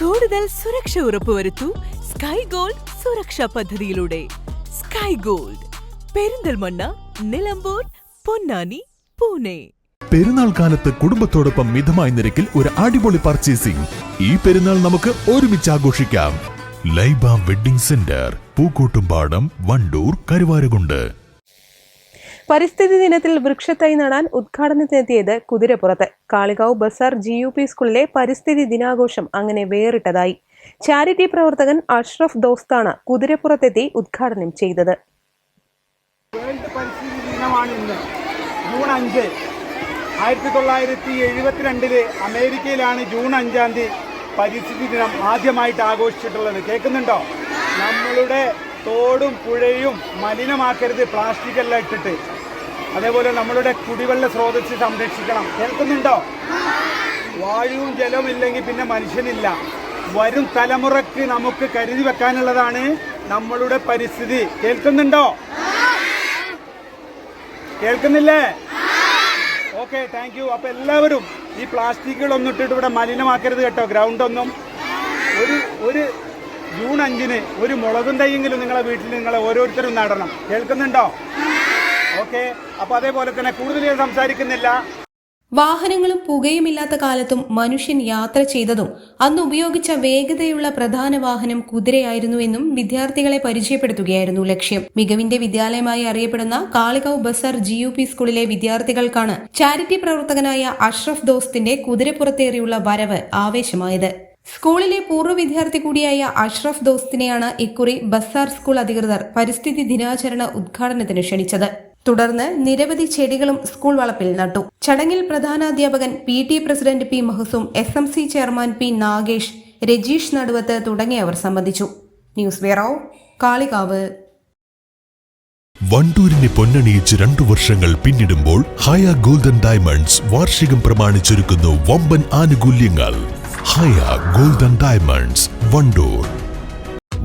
കൂടുതൽ സുരക്ഷ ഉറപ്പുവരുത്തൂ sky gold സുരക്ഷാ പദ്ധതിയിലൂടെ. Sky gold Perinthalmanna Nilambur Ponnani Pune. പെരുന്നാൾ കാലത്ത് കുടുംബത്തോടൊപ്പം മിതമായ നിരക്കിൽ ഒരു അടിപൊളി പർച്ചേസിംഗ് ഈ പെരുന്നാൾ നമുക്ക് ഒരുമിച്ച് ആഘോഷിക്കാം. Laiba wedding centre Pookkottumpadam Wandoor Karuvarakundu. പരിസ്ഥിതി ദിനത്തിൽ വൃക്ഷത്തൈ നടാൻ ഉദ്ഘാടനത്തിനെത്തിയത് കുതിരപ്പുറത്ത്. Kalikavu Bazar G U P സ്കൂളിലെ പരിസ്ഥിതി ദിനാഘോഷം അങ്ങനെ വേറിട്ടതായി. ചാരിറ്റി പ്രവർത്തകൻ അഷ്റഫ് ദോസ്താണ് കുതിരപ്പുറത്തെത്തി ഉദ്ഘാടനം ചെയ്തത്. ജൂൺ അഞ്ച്. ആയിരത്തി തൊള്ളായിരത്തി എഴുപത്തിരണ്ടിൽ അമേരിക്കയിലാണ് ജൂൺ അഞ്ചാം തീയതി പരിസ്ഥിതി ദിനം ആദ്യമായിട്ട് ആഘോഷിച്ചിട്ടുള്ളത്. കേൾക്കുന്നുണ്ടോ? നമ്മളുടെ തോടും പുഴയും മലിനമാക്കരുത് പ്ലാസ്റ്റിക് എല്ലാം ഇട്ടിട്ട്. അതേപോലെ നമ്മളുടെ കുടിവെള്ള സ്രോതസ് സംരക്ഷിക്കണം. കേൾക്കുന്നുണ്ടോ? വായുവും ജലവും ഇല്ലെങ്കിൽ പിന്നെ മനുഷ്യനില്ല. വരും തലമുറയ്ക്ക് നമുക്ക് കരുതി വെക്കാനുള്ളതാണ് നമ്മളുടെ പരിസ്ഥിതി. കേൾക്കുന്നുണ്ടോ? കേൾക്കുന്നില്ലേ? ഓക്കെ താങ്ക് യു അപ്പൊ എല്ലാവരും ഈ പ്ലാസ്റ്റിക്കുകളൊന്നും ഇട്ടിട്ട് ഇവിടെ മലിനമാക്കരുത് കേട്ടോ. ഗ്രൗണ്ട് ഒന്നും. ഒരു ഒരു ജൂൺ അഞ്ചിന് ഒരു മുളകും തൈയെങ്കിലും നിങ്ങളെ വീട്ടിൽ നിങ്ങളെ ഓരോരുത്തരും നടണം. കേൾക്കുന്നുണ്ടോ? ഓക്കെ അപ്പൊ അതേപോലെ തന്നെ കൂടുതൽ സംസാരിക്കുന്നില്ല. വാഹനങ്ങളും പുകയുമില്ലാത്ത കാലത്തും മനുഷ്യൻ യാത്ര ചെയ്തതും അന്ന് ഉപയോഗിച്ച വേഗതയുള്ള പ്രധാന വാഹനം കുതിരയായിരുന്നുവെന്നും വിദ്യാർത്ഥികളെ പരിചയപ്പെടുത്തുകയായിരുന്നു ലക്ഷ്യം. മികവിന്റെ വിദ്യാലയമായി അറിയപ്പെടുന്ന Kalikavu Bazar G U P സ്കൂളിലെ വിദ്യാർത്ഥികൾക്കാണ് ചാരിറ്റി പ്രവർത്തകനായ അഷ്റഫ് ദോസ്തിന്റെ കുതിരപ്പുറത്തേറിയുള്ള വരവ് ആവേശമായത്. സ്കൂളിലെ പൂർവ വിദ്യാർത്ഥി കൂടിയായ അഷ്റഫ് ദോസ്തിനെയാണ് ഇക്കുറി ബസാർ സ്കൂൾ അധികൃതർ പരിസ്ഥിതി ദിനാചരണ ഉദ്ഘാടനത്തിന് ക്ഷണിച്ചത്. തുടർന്ന് നിരവധി ചെടികളും സ്കൂൾ വളപ്പിൽ നട്ടു. ചടങ്ങിൽ പ്രധാനാധ്യാപകൻ P T president P മഹസും S M C chairman P Nagesh Rajeesh Naduvath തുടങ്ങിയവർ സംബന്ധിച്ചു. News bureau Kalikavu. വണ്ടൂരിനെ പൊന്നണിയിച്ച് രണ്ടു വർഷങ്ങൾ പിന്നിടുമ്പോൾ ഹയ ഗോൾഡൻ ഡയമണ്ട്സ് വാർഷികം പ്രമാണിച്ചൊരുക്കുന്നു വമ്പൻ ആനുകൂല്യങ്ങൾ. Haya golden diamonds Wandoor.